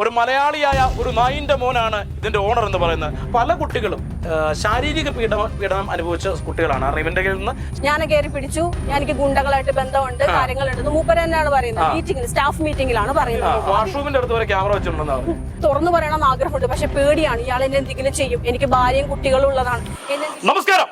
ഒരു മലയാളിയായ ഒരു നായിന്റെ മോനാണ് ഇതിന്റെ ഓണർ എന്ന് പറയുന്നത്. പല കുട്ടികളും ശാരീരിക പീഡനം പീഡനം അനുഭവിച്ച കുട്ടികളാണ്. അറിവിന്റെ കയ്യിൽ നിന്ന് ഞാൻ കയറി പിടിച്ചു. എനിക്ക് ഗുണ്ടകളായിട്ട് ബന്ധമുണ്ട് കാര്യങ്ങളുണ്ട്. മൂപ്പര തന്നെയാണ് പറയുന്നത്. മീറ്റിംഗിൽ സ്റ്റാഫ് മീറ്റിംഗിലാണ് പറയുന്നത്. വാഷ്റൂമിന്റെ അടുത്ത് വരെ ക്യാമറ വെച്ചിട്ടുണ്ടെന്നാണ്. തുറന്നു പറയണം എന്ന് ആഗ്രഹമുണ്ട്. പക്ഷെ പേടിയാണ് ഇയാൾ എന്നെ എന്തെങ്കിലും ചെയ്യും. എനിക്ക് ഭാര്യയും കുട്ടികളും ഉള്ളതാണ്. നമസ്കാരം.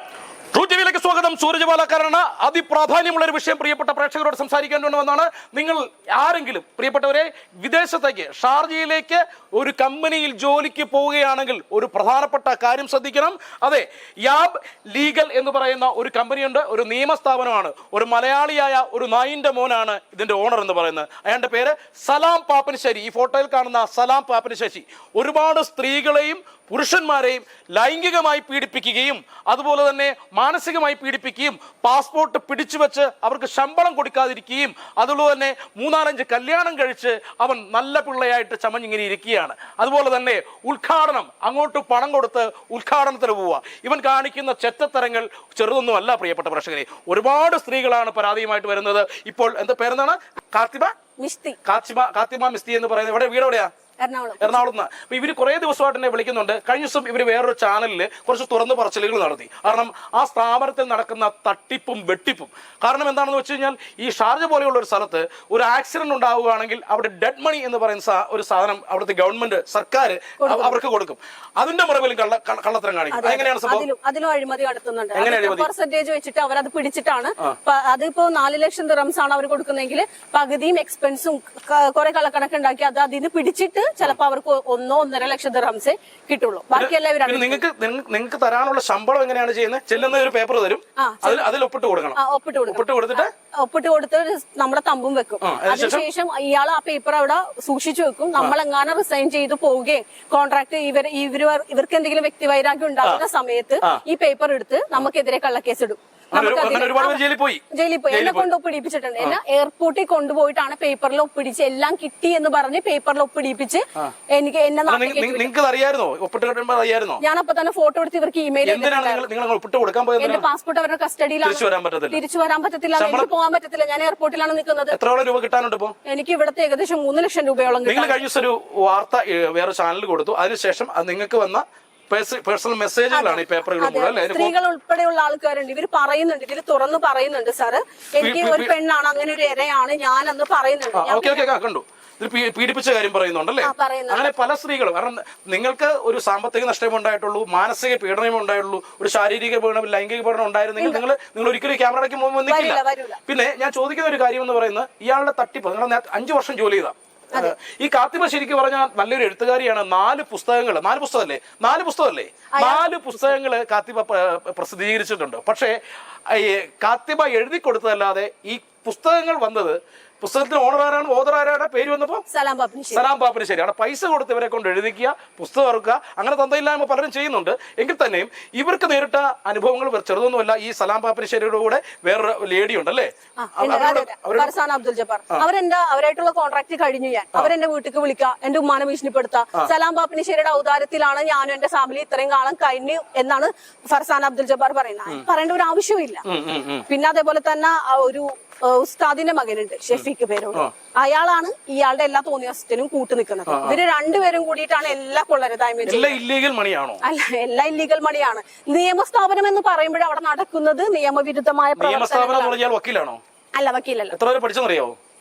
സ്വാഗതം. സൂരജ് പാലക്കാരാണ് അതിപ്രാധാന്യമുള്ള ഒരു വിഷയം പ്രിയപ്പെട്ട പ്രേക്ഷകരോട് സംസാരിക്കാൻ വന്നാണ് നിങ്ങൾ ആരെങ്കിലും പ്രിയപ്പെട്ടവരെ വിദേശത്തേക്ക് ഷാർജയിലേക്ക് ഒരു കമ്പനിയിൽ ജോലിക്ക് പോവുകയാണെങ്കിൽ ഒരു പ്രധാനപ്പെട്ട കാര്യം ശ്രദ്ധിക്കണം. അതെ യാബ് ലീഗൽ എന്ന് പറയുന്ന ഒരു കമ്പനിയുണ്ട്. ഒരു നിയമസ്ഥാപനമാണ്. ഒരു മലയാളിയായ ഒരു നായിന്റെ മോനാണ് ഇതിന്റെ ഓണർ എന്ന് പറയുന്നത്. അയാളുടെ പേര് സലാം പാപ്പനശ്ശേരി ഈ ഫോട്ടോയിൽ കാണുന്ന സലാം പാപ്പനശ്ശേരി ഒരുപാട് സ്ത്രീകളെയും പുരുഷന്മാരെയും ലൈംഗികമായി പീഡിപ്പിക്കുകയും അതുപോലെ തന്നെ മാനസികമായി പീഡിപ്പിക്കുകയും പാസ്പോർട്ട് പിടിച്ചു വെച്ച് അവർക്ക് ശമ്പളം കൊടുക്കാതിരിക്കുകയും അതുപോലെ തന്നെ മൂന്നാലഞ്ച് കല്യാണം കഴിച്ച് അവൻ നല്ല പിള്ളയായിട്ട് ചമഞ്ഞിങ്ങനെ ഇരിക്കുകയാണ്. അതുപോലെ തന്നെ ഉദ്ഘാടനം അങ്ങോട്ട് പണം കൊടുത്ത് ഉദ്ഘാടനത്തിന് പോവുക. ഇവൻ കാണിക്കുന്ന ചെറ്റത്തരങ്ങൾ ചെറുതൊന്നുമല്ല പ്രിയപ്പെട്ട പ്രേക്ഷകരെ. ഒരുപാട് സ്ത്രീകളാണ് പരാതിയുമായിട്ട് വരുന്നത്. ഇപ്പോൾ എന്താ പേരെന്താണ്? കാർത്തിബ? മിസ്തി. കാത്തിമ കാത്തിമ മിസ്തി എന്ന് പറയുന്നത്. ഇവിടെ വീട് എവിടെയാ എറണാകുളത്ത് നിന്ന്. അപ്പൊ ഇവർ കുറെ ദിവസമായിട്ട് എന്നെ വിളിക്കുന്നുണ്ട്. കഴിഞ്ഞ ദിവസം ഇവർ വേറൊരു ചാനലിൽ കുറച്ച് തുറന്നു പറച്ചിലുകൾ നടത്തി. കാരണം ആ സ്ഥാപനത്തിൽ നടക്കുന്ന തട്ടിപ്പും വെട്ടിപ്പും. കാരണം എന്താണെന്ന് വെച്ച് കഴിഞ്ഞാൽ ഈ ഷാർജ പോലെയുള്ള ഒരു സ്ഥലത്ത് ഒരു ആക്സിഡന്റ് ഉണ്ടാവുകയാണെങ്കിൽ അവിടെ ഡെഡ് മണി എന്ന് പറയുന്ന ഒരു സാധനം അവിടുത്തെ ഗവൺമെന്റ് സർക്കാർ അവർക്ക് കൊടുക്കും. അതിന്റെ മുറവിലും കള്ള കള്ളത്തരം കാണിക്കും. എങ്ങനെയാണ് സംഭവം? അതിലും അഴിമതി നടത്തുന്നുണ്ട്? പെർസെന്റേജ് വെച്ചിട്ട് അവരത് പിടിച്ചിട്ടാണ്. അതിപ്പോ നാല് ലക്ഷം ദിറംസ് ആണ് അവർ കൊടുക്കുന്നതെങ്കിൽ പകുതിയും എക്സ്പെൻസും കുറെ കള്ളക്കണക്ക് ഉണ്ടാക്കി അത് അതിന് പിടിച്ചിട്ട് ചിലപ്പോ അവർക്ക് ഒന്നോ ഒന്നര ലക്ഷം ദിറംസേ കിട്ടുള്ളൂ. ബാക്കിയെല്ലാം പിന്നെ ഇവരാണ് നിങ്ങൾക്ക് നിങ്ങൾക്ക് തരാനുള്ള ശമ്പളം എങ്ങനെയാണ് ചെയ്യുന്നത്? ചെല്ലുന്ന ഒരു പേപ്പർ തരും. അതിൽ അതിൽ ഒപ്പിട്ട് കൊടുക്കണം. ഒപ്പിട്ട് കൊടുക്കും. ഒപ്പിട്ട് കൊടുത്തിട്ട്? ഒപ്പിട്ട് കൊടുത്ത് നമ്മുടെ തമ്പും വെക്കും? അതിനുശേഷം ഇയാൾ ആ പേപ്പർ അവിടെ സൂക്ഷിച്ചു വെക്കും. നമ്മൾ എങ്ങാനും റിസൈൻ ചെയ്ത് പോവുകയും കോൺട്രാക്ട് ഇവർ ഇവർ ഇവർക്ക് എന്തെങ്കിലും വ്യക്തിവൈരാഗ്യം ഉണ്ടാകുന്ന സമയത്ത് ഈ പേപ്പർ എടുത്ത് നമുക്കെതിരെ കള്ളക്കേസ് ഇടും. ജയിലിൽ പോയി. ജയിലിൽ പോയി. എന്നെ കൊണ്ട് ഒപ്പിടിപ്പിച്ചിട്ടുണ്ട് എന്നെ എയർപോർട്ടിൽ കൊണ്ടുപോയിട്ടാണ് പേപ്പറിൽ ഒപ്പിടിച്ച് എല്ലാം കിട്ടി എന്ന് പറഞ്ഞ് പേപ്പറിൽ ഒപ്പിടിപ്പിച്ച് എനിക്ക് എന്നെ നിങ്ങൾക്ക് അറിയായിരുന്നോ? അറിയായിരുന്നോ ഞാൻ അപ്പൊ തന്നെ ഫോട്ടോ എടുത്ത് ഇവർക്ക് ഇമെയിൽ എന്റെ പാസ്പോർട്ട് അവരുടെ കസ്റ്റഡിയിലാണ് തിരിച്ചു വരാൻ പറ്റത്തില്ല. എനിക്ക് പോകാൻ പറ്റത്തില്ല. ഞാൻ എയർപോർട്ടിലാണ് നിൽക്കുന്നത്. എത്ര രൂപ കിട്ടാനുണ്ട് എനിക്ക് ഇവിടുത്തെ ഏകദേശം മൂന്ന് ലക്ഷം രൂപയോളം നിങ്ങൾ കഴിഞ്ഞ ദിവസം ഒരു വാർത്ത വേറെ ചാനലിൽ കൊടുത്തു. അതിനുശേഷം അത് നിങ്ങൾക്ക് വന്ന പേഴ്സണൽ മെസ്സേജുകളാണ് ഈ പേപ്പറുകൾ സ്ത്രീകൾ ഉൾപ്പെടെയുള്ള ആൾക്കാരുണ്ട്. ഇവർ പറയുന്നുണ്ട്. ഇവർ തുറന്നു പറയുന്നുണ്ട് സാറ്. എനിക്ക് ഒരു പെണ്ണാണ് അങ്ങനെ ഒരു ഇരയാണ് ഞാൻ അന്ന് പറയുന്നുണ്ട് ഞാൻ ഓക്കെ ഓക്കെ കണ്ടു. പീഡിപ്പിച്ച കാര്യം പറയുന്നുണ്ടല്ലേ? അങ്ങനെ പല സ്ത്രീകളും കാരണം നിങ്ങൾക്ക് ഒരു സാമ്പത്തിക നഷ്ടമേ ഉണ്ടായിട്ടുള്ളൂ മാനസിക പീഡനമേ ഉണ്ടായിട്ടുള്ളൂ ഒരു ശാരീരിക പീഡനം ലൈംഗിക പീഡനം ഉണ്ടായിരുന്നെങ്കിൽ നിങ്ങൾ നിങ്ങൾ ഒരിക്കലും ക്യാമറയ്ക്ക് മുമ്പ് നിൽക്കില്ല. പിന്നെ ഞാൻ ചോദിക്കുന്ന ഒരു കാര്യം എന്ന് പറയുന്നത് ഇയാളുടെ തട്ടിപ്പ് നിങ്ങൾ അഞ്ചു വർഷം ജോലി ചെയ്താ. ഈ കാത്തിമ ശരിക്കും പറഞ്ഞാൽ നല്ലൊരു എഴുത്തുകാരിയാണ് നാല് പുസ്തകങ്ങൾ നാല് പുസ്തകമല്ലേ? നാല് പുസ്തകമല്ലേ? നാല് പുസ്തകങ്ങൾ കാത്തിമ പ്രസിദ്ധീകരിച്ചിട്ടുണ്ട്. പക്ഷേ കാത്തിമ എഴുതി കൊടുത്തതല്ലാതെ ഈ പുസ്തകങ്ങൾ വന്നത് പുസ്തകത്തിന് ഓണർ ആരാണ്? ഓദർ ആരാണ്? പേര് വന്നപ്പോ സലാം പാപ്പിന് ശരി. സലാം പാപ്പിന് ശരിയാണ്. പൈസ കൊടുത്ത് ഇവരെ കൊണ്ട് എഴുതിക്കുക പുസ്തകം ഇറക്കുക അങ്ങനെ തന്തയില്ലായ്മ പലരും ചെയ്യുന്നുണ്ട്. എങ്കിൽ തന്നെയും ഇവർക്ക് നേരിട്ട അനുഭവങ്ങൾ ചെറുതൊന്നുമല്ല. ഈ സലാം പാപ്പിന് ശരിയുടെ കൂടെ വേറൊരു ലേഡി ഉണ്ട്. അല്ലേ. ഫർസാൻ അബ്ദുൽ ജബ്ബാർ. അവരെന്റെ അവരായിട്ടുള്ള കോൺട്രാക്ട് കഴിഞ്ഞു ഞാൻ. അവരെന്റെ വീട്ടിലേക്ക് വിളിക്കുക എന്റെ ഉമ്മാനെ ഭീഷണിപ്പെടുത്തുക സലാം പാപ്പിനിശ്ശേരിയുടെ ഔദാര്യത്തിലാണ് ഞാനും എന്റെ ഫാമിലി ഇത്രയും കാലം കഴിഞ്ഞു എന്നാണ് ഫർസാൻ അബ്ദുൽ ജബ്ബാർ പറയുന്നത്. പറയേണ്ട ഒരു ആവശ്യമില്ല പിന്നെ അതേപോലെ തന്നെ ഒരു ഉസ്താദിന്റെ മകനുണ്ട് ഷെഫീഖ് പേരോട്. അയാളാണ് ഇയാളുടെ എല്ലാ തോന്നിയവസ്ഥയിലും കൂട്ടു നിൽക്കുന്നത്. ഇവർ രണ്ടുപേരും കൂടിയിട്ടാണ് എല്ലാ കൊള്ളരുതായ്മയും മണിയാണോ അല്ല എല്ലാ ഇല്ലീഗൽ മണിയാണ് നിയമസ്ഥാപനം എന്ന് പറയുമ്പോൾ അവിടെ നടക്കുന്നത് നിയമവിരുദ്ധമായ പ്രവർത്തനങ്ങളാണ്. വക്കീലാണോ? അല്ല വക്കീലല്ല. എത്ര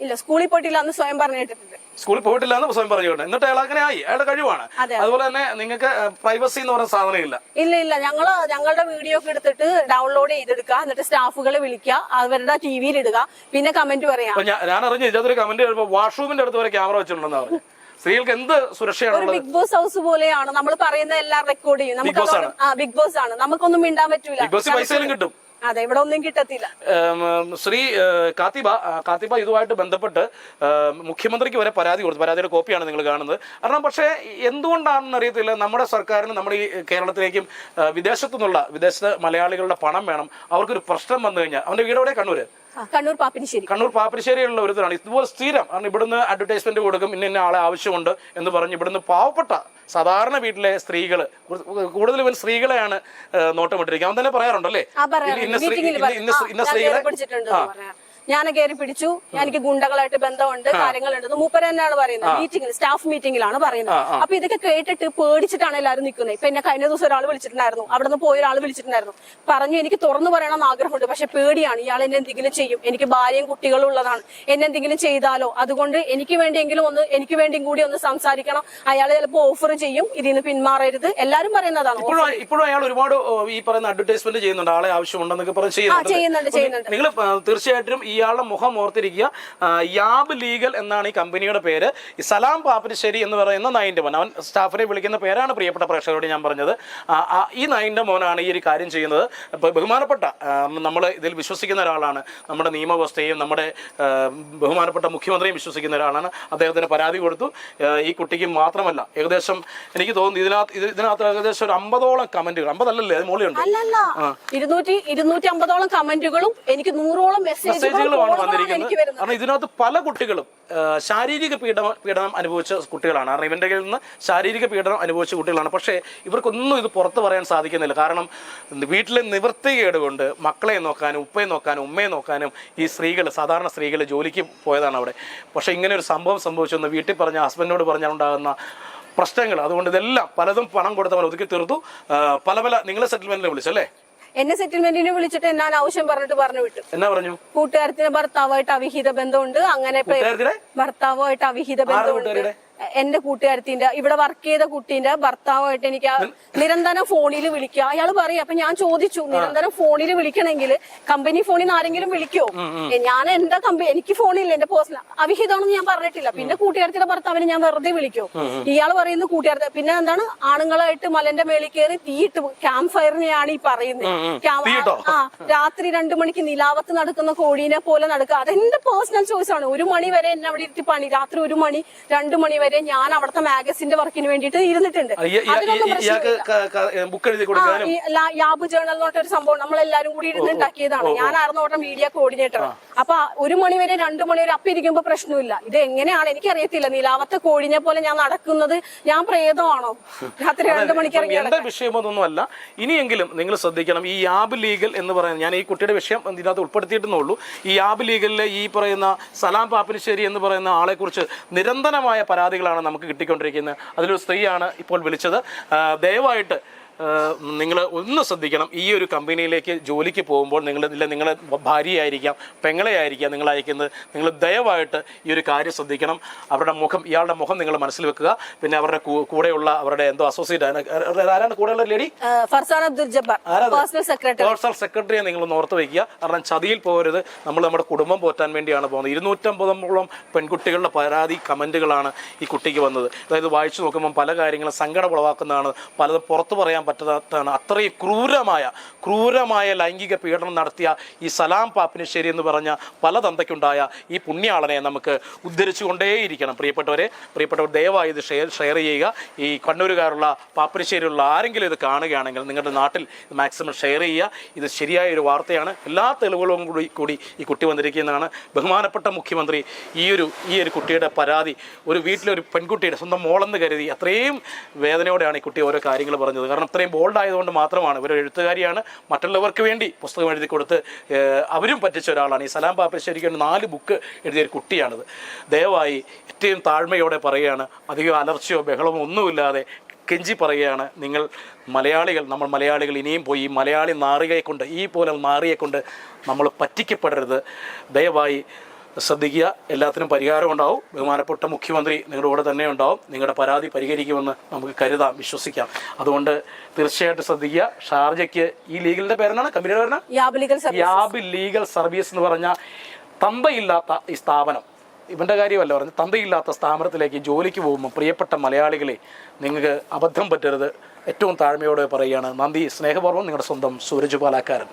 ഇല്ല സ്കൂളിൽ പോയിട്ടില്ല അന്ന് സ്വയം പറഞ്ഞു കേട്ടിട്ടുണ്ട്. സ്കൂളിൽ പോയിട്ടില്ല എന്ന് സ്വയം പറഞ്ഞുകൊണ്ട്. എന്നിട്ട് അയാൾ അങ്ങനെ ആയി. അയാളുടെ കഴിവാണ്. അതുപോലെ തന്നെ നിങ്ങൾക്ക് പ്രൈവസി എന്ന് പറഞ്ഞ സാധനം ഇല്ല. ഇല്ല ഇല്ല. ഞങ്ങൾ ഞങ്ങളുടെ വീഡിയോ ഒക്കെ എടുത്തിട്ട് ഡൗൺലോഡ് ചെയ്തെടുക്കുക എന്നിട്ട് സ്റ്റാഫുകളെ വിളിക്കുക അവരുടെ ടി വിയിൽ ഇടുക. പിന്നെ കമന്റ് പറയാം. ഞാൻ അറിഞ്ഞു ഇതിനകത്തൊരു കമന്റ് വാഷ്റൂമിന്റെ അടുത്ത് വരെ ക്യാമറ വെച്ചിട്ടുണ്ടെന്ന് പറഞ്ഞു. സ്ത്രീകൾക്ക് എന്ത് ഒരു ബിഗ് ബോസ് ഹൗസ് പോലെയാണ്. നമ്മൾ പറയുന്ന എല്ലാം റെക്കോർഡ് ചെയ്യും. നമുക്ക് ബിഗ് ബോസ് ആണ്. നമുക്കൊന്നും മിണ്ടാൻ പറ്റൂല. ബിഗ് ബോസ് പൈസയിലും കിട്ടും. അതെ ഒന്നും ശ്രീ കാത്തിബ കാത്തിബ ഇതുമായിട്ട് ബന്ധപ്പെട്ട് മുഖ്യമന്ത്രിക്ക് വരെ പരാതി കൊടുത്തു. പരാതിയുടെ കോപ്പിയാണ് നിങ്ങൾ കാണുന്നത്. കാരണം പക്ഷേ എന്തുകൊണ്ടാണെന്ന് അറിയത്തില്ല? നമ്മുടെ സർക്കാരിന് നമ്മുടെ ഈ കേരളത്തിലേക്കും വിദേശത്തു നിന്നുള്ള വിദേശ മലയാളികളുടെ പണം വേണം. അവർക്കൊരു പ്രശ്നം വന്നു കഴിഞ്ഞാൽ അവന്റെ വീടോടെ കണ്ണൂര്? കണ്ണൂർ പാപ്പിനിശ്ശേരി. കണ്ണൂർ പാപ്പിനിശ്ശേരിയുള്ള ഒരുത്തരാണ് ഇതുപോലെ സ്ഥിരം കാരണം ഇവിടുന്ന് അഡ്വർടൈസ്മെന്റ് കൊടുക്കും ഇന്ന ഇന്ന ആളെ ആവശ്യമുണ്ട് എന്ന് പറഞ്ഞ് ഇവിടുന്ന് പാവപ്പെട്ട സാധാരണ വീട്ടിലെ സ്ത്രീകൾ കൂടുതലും ഇവൻ സ്ത്രീകളെയാണ് നോട്ടം നോട്ടമിട്ടിരിക്കുക അവൻ തന്നെ പറയാറുണ്ടല്ലേ? ഇന്ന സ്ത്രീകളെ ഞാൻ കയറി പിടിച്ചു. എനിക്ക് ഗുണ്ടകളായിട്ട് ബന്ധമുണ്ട് കാര്യങ്ങളുണ്ട്. മൂപ്പര് തന്നെയാണ് പറയുന്നത്. മീറ്റിംഗിൽ സ്റ്റാഫ് മീറ്റിംഗിലാണ് പറയുന്നത്. അപ്പൊ ഇതൊക്കെ കേട്ടിട്ട് പേടിച്ചിട്ടാണ് എല്ലാവരും നിൽക്കുന്നത്. ഇപ്പൊ എന്നെ കഴിഞ്ഞ ദിവസം ഒരാൾ വിളിച്ചിട്ടുണ്ടായിരുന്നു. അവിടെ നിന്ന് പോയ ഒരാൾ വിളിച്ചിട്ടുണ്ടായിരുന്നു. പറഞ്ഞു എനിക്ക് തുറന്നു പറയണമെന്ന് ആഗ്രഹമുണ്ട്. പക്ഷെ പേടിയാണ്. ഇയാൾ എന്നെ എന്തെങ്കിലും ചെയ്യും. എനിക്ക് ഭാര്യയും കുട്ടികളും ഉള്ളതാണ്. എന്നെ എന്തെങ്കിലും ചെയ്താലോ? അതുകൊണ്ട് എനിക്ക് വേണ്ടിയെങ്കിലും ഒന്ന് എനിക്ക് വേണ്ടിയും കൂടി ഒന്ന് സംസാരിക്കണം. അയാൾ ചിലപ്പോൾ ഓഫർ ചെയ്യും. ഇതിൽ നിന്ന് പിന്മാറരുത്. എല്ലാരും പറയുന്നതാണ് ഇപ്പോഴും അയാൾ ഒരുപാട് ഈ പറയുന്ന അഡ്വർടൈസ്മെന്റ് ചെയ്യുന്നുണ്ട്. ആളെ ആവശ്യമുണ്ടെന്നൊക്കെ പറഞ്ഞ് ചെയ്യുന്നുണ്ട്, ചെയ്യുന്നുണ്ട്. നിങ്ങൾ തീർച്ചയായിട്ടും ഇയാളുടെ മുഖം ഓർത്തിരിക്കുക. യാബ് ലീഗൽ എന്നാണ് ഈ കമ്പനിയുടെ പേര്. സലാം പാപ്പിനിശ്ശേരി എന്ന് പറയുന്ന നയന്റെ മോൻ. അവൻ സ്റ്റാഫിനെ വിളിക്കുന്ന പേരാണ് പ്രിയപ്പെട്ട പ്രേക്ഷകരോട് ഞാൻ പറഞ്ഞത്. ഈ നയന്റെ മോനാണ് ഈ ഒരു കാര്യം ചെയ്യുന്നത്. ബഹുമാനപ്പെട്ട നമ്മൾ ഇതിൽ വിശ്വസിക്കുന്ന ഒരാളാണ്. നമ്മുടെ നിയമവ്യവസ്ഥയും നമ്മുടെ ബഹുമാനപ്പെട്ട മുഖ്യമന്ത്രിയും വിശ്വസിക്കുന്ന ഒരാളാണ്. അദ്ദേഹത്തിന് പരാതി കൊടുത്തു. ഈ കുട്ടിക്ക് മാത്രമല്ല ഏകദേശം എനിക്ക് തോന്നുന്നു ഇതിനകത്ത് ഇത് ഇതിനകത്ത് ഏകദേശം ഒരു അമ്പതോളം കമന്റുകൾ അമ്പതല്ലല്ലേ? അത് മുകളിലുണ്ട് അല്ലല്ല. ഇരുന്നൂറ്റി ഇരുന്നൂറ്റി അമ്പതോളം കമന്റുകളും എനിക്ക് നൂറോളം മെസ്സേജുകളും കോളുകളാണ് വന്നിരിക്കുന്നത്. കാരണം ഇതിനകത്ത് പല കുട്ടികളും ശാരീരിക പീഡന പീഡനം അനുഭവിച്ച കുട്ടികളാണ്. കാരണം ഇവന്റെ കയ്യിൽ നിന്ന് ശാരീരിക പീഡനം അനുഭവിച്ച കുട്ടികളാണ്. പക്ഷേ ഇവർക്കൊന്നും ഇത് പുറത്ത് പറയാൻ സാധിക്കുന്നില്ല. കാരണം വീട്ടിലെ നിവൃത്തികേട് കൊണ്ട് മക്കളെ നോക്കാനും ഉപ്പയെ നോക്കാനും ഉമ്മയെ നോക്കാനും ഈ സ്ത്രീകൾ സാധാരണ സ്ത്രീകൾ ജോലിക്ക് പോയതാണ് അവിടെ. പക്ഷേ ഇങ്ങനെ ഒരു സംഭവം സംഭവിച്ചെന്ന് വീട്ടിൽ പറഞ്ഞ ഹസ്ബൻഡിനോട് പറഞ്ഞാലുണ്ടാകുന്ന പ്രശ്നങ്ങൾ. അതുകൊണ്ട് ഇതെല്ലാം പലതും പണം കൊടുത്തവർ ഒതുക്കി തീർത്തു. പല പല നിങ്ങളെ സെറ്റിൽമെന്റിനെ വിളിച്ചല്ലേ? എന്നെ സെറ്റിൽമെന്റിന് വിളിച്ചിട്ട് ഞാൻ ആവശ്യം പറഞ്ഞിട്ട് പറഞ്ഞു വിട്ടു. എന്നാ പറഞ്ഞു? കൂട്ടുകാരത്തിന് ഭർത്താവായിട്ട് അവിഹിത ബന്ധമുണ്ട്. അങ്ങനെ ഭർത്താവുമായിട്ട് അവിഹിത ബന്ധമുണ്ട്? എന്റെ കൂട്ടുകാരത്തിന്റെ ഇവിടെ വർക്ക് ചെയ്ത കുട്ടീന്റെ ഭർത്താവായിട്ട് എനിക്ക് നിരന്തരം ഫോണിൽ വിളിക്കുക. അയാൾ പറയും അപ്പൊ ഞാൻ ചോദിച്ചു നിരന്തരം ഫോണിൽ വിളിക്കണമെങ്കിൽ കമ്പനി ഫോണിൽ നിന്ന് ആരെങ്കിലും വിളിക്കോ? ഞാൻ എന്റെ കമ്പനി എനിക്ക് ഫോണില്ല എന്റെ പേഴ്സണൽ അവിഹിതമാണെന്ന് ഞാൻ പറഞ്ഞിട്ടില്ല. പിന്നെ കൂട്ടുകാരത്തിന്റെ ഭർത്താവിനെ ഞാൻ വെറുതെ വിളിക്കോ? ഇയാൾ പറയുന്നത് കൂട്ടുകാരത്തെ പിന്നെ എന്താണ് ആണുങ്ങളായിട്ട് മലന്റെ മേളിൽ കയറി തീയിട്ട് ക്യാമ്പ് ഫയറിനെയാണ് ഈ പറയുന്നത് ആ രാത്രി രണ്ടു മണിക്ക് നിലാവത്ത് നടക്കുന്ന കോഴീനെ പോലെ നടക്കുക. അതെന്റെ പേഴ്സണൽ ചോയ്സ് ആണ്. ഒരു മണി വരെ എന്നെ അവിടെ ഇരുത്തി പണി. രാത്രി ഒരു മണി രണ്ടു മണി വരെ ഞാൻ അവിടുത്തെ മാഗസിന്റെ വർക്കിന് വേണ്ടിയിട്ട് ഇരുന്നിട്ടുണ്ട്. ബുക്ക് എഴുതി ജേണൽ എന്ന് പറഞ്ഞൊരു സംഭവം നമ്മളെല്ലാരും കൂടി ഇരുന്ന് ഉണ്ടാക്കിയതാണ്. ഞാനായിരുന്നു അവിടെ മീഡിയ കോർഡിനേറ്റർ അപ്പൊ ഒരു മണി വരെ രണ്ടു മണി വരെ അപ്പൊ ഇരിക്കുമ്പോ പ്രശ്നമില്ല. ഇത് എങ്ങനെയാണ് എനിക്ക് എനിക്കറിയത്തില്ല. നിലാവത്തെ കോഴിനെ പോലെ ഞാൻ നടക്കുന്നത് ഞാൻ പ്രേതമാണോ? രാത്രി രണ്ടു മണിക്ക് എന്റെ വിഷയമൊന്നുമല്ല. ഇനിയെങ്കിലും നിങ്ങൾ ശ്രദ്ധിക്കണം. ഈ യാബ് ലീഗൽ എന്ന് പറയുന്നത് ഞാൻ ഈ കുട്ടിയുടെ വിഷയം ഇതിനകത്ത് ഉൾപ്പെടുത്തിയിട്ടുള്ളൂ ഈ യാബ് ലീഗലിലെ ഈ പറയുന്ന സലാം പാപ്പിനിശ്ശേരി എന്ന് പറയുന്ന ആളെക്കുറിച്ച് നിരന്തരമായ പരാതികളാണ് നമുക്ക് കിട്ടിക്കൊണ്ടിരിക്കുന്നത്. അതിലൊരു സ്ത്രീയാണ് ഇപ്പോൾ വിളിച്ചത്. ദയവായിട്ട് നിങ്ങൾ ഒന്ന് ശ്രദ്ധിക്കണം. ഈ ഒരു കമ്പനിയിലേക്ക് ജോലിക്ക് പോകുമ്പോൾ നിങ്ങൾ ഇല്ല നിങ്ങളെ ഭാര്യയായിരിക്കാം പെങ്ങളെയായിരിക്കാം നിങ്ങൾ അയക്കുന്നത്. നിങ്ങൾ ദയവായിട്ട് ഈ ഒരു കാര്യം ശ്രദ്ധിക്കണം. അവരുടെ മുഖം ഇയാളുടെ മുഖം നിങ്ങൾ മനസ്സിൽ വെക്കുക. പിന്നെ അവരുടെ കൂടെയുള്ള അവരുടെ എന്തോ അസോസിയേറ്റ് ആരാണ് കൂടെയുള്ള lady Farsan Abdul Jabbar personal secretary personal സെക്രട്ടറിയെ നിങ്ങൾ ഒന്ന് ഓർത്ത് വയ്ക്കുക കാരണം ചതിയിൽ പോകരുത്. നമ്മൾ നമ്മുടെ കുടുംബം പോറ്റാൻ വേണ്ടിയാണ് പോകുന്നത്. ഇരുന്നൂറ്റമ്പതോളം പെൺകുട്ടികളുടെ പരാതി കമന്റുകളാണ് ഈ കുട്ടിക്ക് വന്നത്. അതായത് വായിച്ചു നോക്കുമ്പോൾ പല കാര്യങ്ങളും സങ്കടം ഉളവാക്കുന്നതാണ്. പലതും പുറത്തു പറയാൻ പറ്റാത്തതാണ് അത്രയും ക്രൂരമായ ക്രൂരമായ ലൈംഗിക പീഡനം നടത്തിയ ഈ സലാം പാപ്പിനിശ്ശേരി എന്ന് പറഞ്ഞ പല തന്തയ്ക്കുണ്ടായ ഈ പുണ്യാളനെ നമുക്ക് ഉദ്ധരിച്ചുകൊണ്ടേയിരിക്കണം. പ്രിയപ്പെട്ടവരെ പ്രിയപ്പെട്ടവർ ദയവായി ഇത് ഷെയർ ഷെയർ ചെയ്യുക. ഈ കണ്ണൂരുകാരുള്ള പാപ്പിനിശ്ശേരിയുള്ള ആരെങ്കിലും ഇത് കാണുകയാണെങ്കിൽ നിങ്ങളുടെ നാട്ടിൽ ഇത് മാക്സിമം ഷെയർ ചെയ്യുക. ഇത് ശരിയായ ഒരു വാർത്തയാണ്. എല്ലാ തെളിവുകളും കൂടി കൂടി ഈ കുട്ടി വന്നിരിക്കുന്നതാണ്. ബഹുമാനപ്പെട്ട മുഖ്യമന്ത്രി ഈ ഒരു ഈ ഒരു കുട്ടിയുടെ പരാതി ഒരു വീട്ടിലൊരു പെൺകുട്ടിയുടെ സ്വന്തം മോളെന്ന് കരുതി അത്രയും വേദനയോടെയാണ് ഈ കുട്ടി ഓരോ കാര്യങ്ങൾ പറഞ്ഞത്. കാരണം അത്രയും ബോൾഡ് ആയതുകൊണ്ട് മാത്രമാണ്. ഇവർ എഴുത്തുകാരിയാണ്. മറ്റുള്ളവർക്ക് വേണ്ടി പുസ്തകം എഴുതി കൊടുത്ത് അവരും പറ്റിച്ച ഒരാളാണ്. ഈ സലാം പാപ്പശ്ശേരിക്ക് വേണ്ടി നാല് ബുക്ക് എഴുതിയ ഒരു കുട്ടിയാണിത്. ദയവായി ഏറ്റവും താഴ്മയോടെ പറയുകയാണ്. അധികം അലർച്ചയോ ബഹളമോ ഒന്നുമില്ലാതെ കെഞ്ചി പറയുകയാണ്. നിങ്ങൾ മലയാളികൾ നമ്മൾ മലയാളികൾ ഇനിയും പോയി മലയാളി നാറികയെ കൊണ്ട് ഈ പോലെ നാറിയെ കൊണ്ട് നമ്മൾ പറ്റിക്കപ്പെടരുത്. ദയവായി ശ്രദ്ധിക്കുക. എല്ലാത്തിനും പരിഹാരം ഉണ്ടാവും. ബഹുമാനപ്പെട്ട മുഖ്യമന്ത്രി നിങ്ങളുടെ കൂടെ തന്നെ ഉണ്ടാവും. നിങ്ങളുടെ പരാതി പരിഹരിക്കുമെന്ന് നമുക്ക് കരുതാം വിശ്വസിക്കാം. അതുകൊണ്ട് തീർച്ചയായിട്ടും ശ്രദ്ധിക്കുക. ഷാർജയ്ക്ക് ഈ ലീഗലിന്റെ പേരെന്നാണ് കമ്പനിയുടെ പേരാണ് യാബ് ലീഗൽ സർവീസ്. എന്ന് പറഞ്ഞ തന്തയില്ലാത്ത ഈ സ്ഥാപനം. ഇവന്റെ കാര്യമല്ല പറഞ്ഞു തന്തയില്ലാത്ത സ്ഥാപനത്തിലേക്ക് ജോലിക്ക് പോകുമ്പോൾ പ്രിയപ്പെട്ട മലയാളികളെ നിങ്ങൾക്ക് അബദ്ധം പറ്റരുത്. ഏറ്റവും താഴ്മയോടെ പറയുകയാണ് നന്ദി. സ്നേഹപൂർവം നിങ്ങളുടെ സ്വന്തം സൂരജ് പാലാക്കാരൻ.